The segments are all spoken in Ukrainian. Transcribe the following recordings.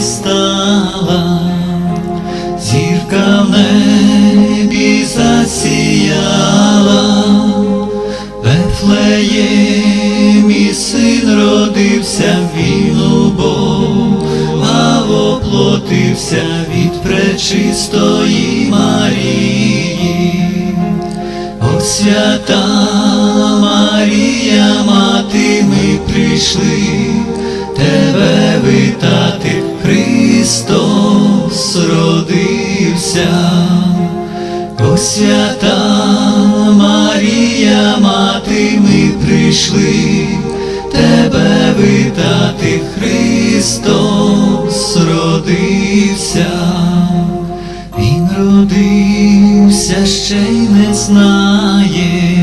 стала, зірка в небі засіяла, Вефлеємі син родився, він у Бога воплотився від пречистої Марії. О свята Марія, мати, ми прийшли тебе витати, Христос родився. О свята Марія, мати, ми прийшли тебе витати, Христос родився. Він родився, ще й не знає,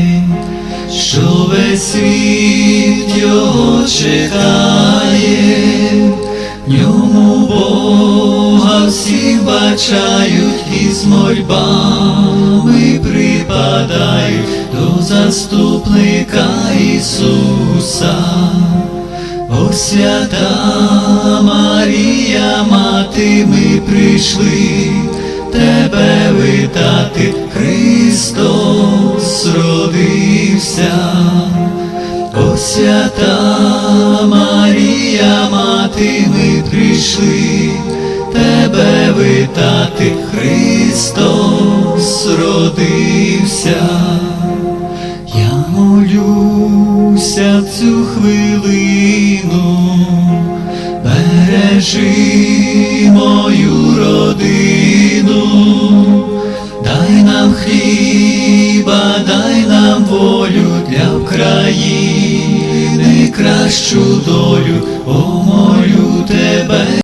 що весь світ його чекає, ньому Бога всі бачають і з мольбами припадають до заступника Ісуса. О свята Марія, мати, ми прийшли тебе витати, Христос родився. О свята Марія, мати, ми прийшли тебе витати, Христос родився. Я молюся в цю хвилину, бережи мою родину, дай нам хліба, кращу долю, о молю тебе.